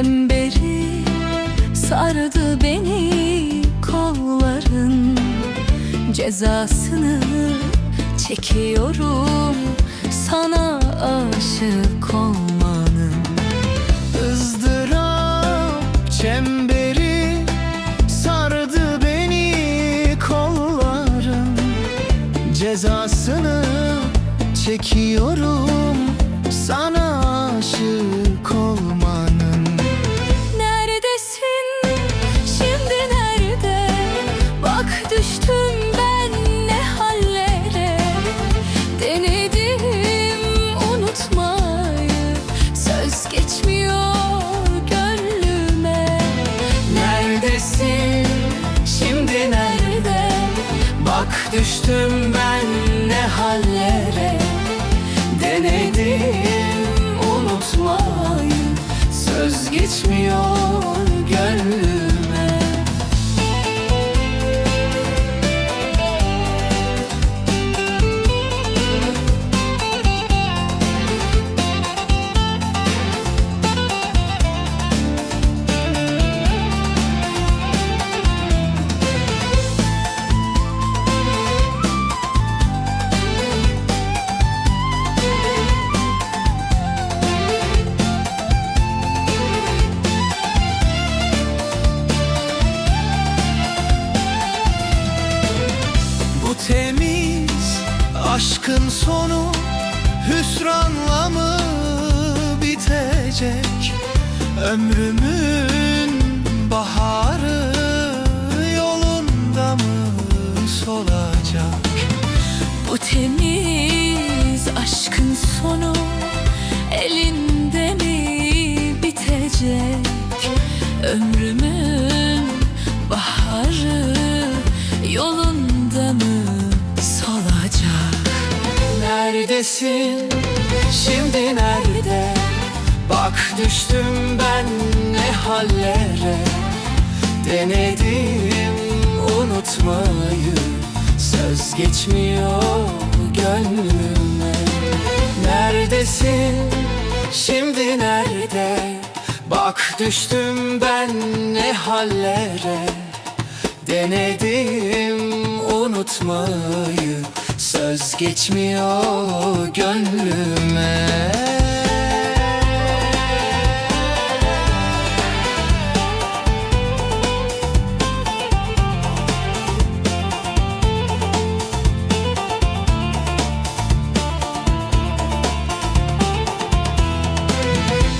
Çemberi sardı beni kolların. Cezasını çekiyorum sana aşık olmanın. Izdırap çemberi sardı beni kolların. Cezasını çekiyorum sana aşık olmanın düştüm ben ne hallere Denedim unutmayı. Söz geçmiyor aşkın sonu hüsranla mı bitecek? Ömrümün Neredesin? Şimdi nerede? Bak düştüm ben ne hallere Denedim unutmayı Söz geçmiyor gönlüme Neredesin? Şimdi nerede? Bak düştüm ben ne hallere Denedim unutmayı Söz geçmiyor gönlüme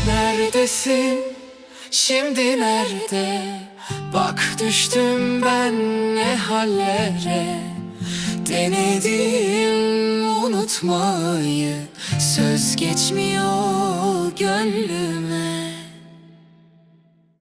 Neredesin? Şimdi nerede? Bak düştüm ben ne hallere. Denedim unutmayı. Söz geçmiyor gönlüme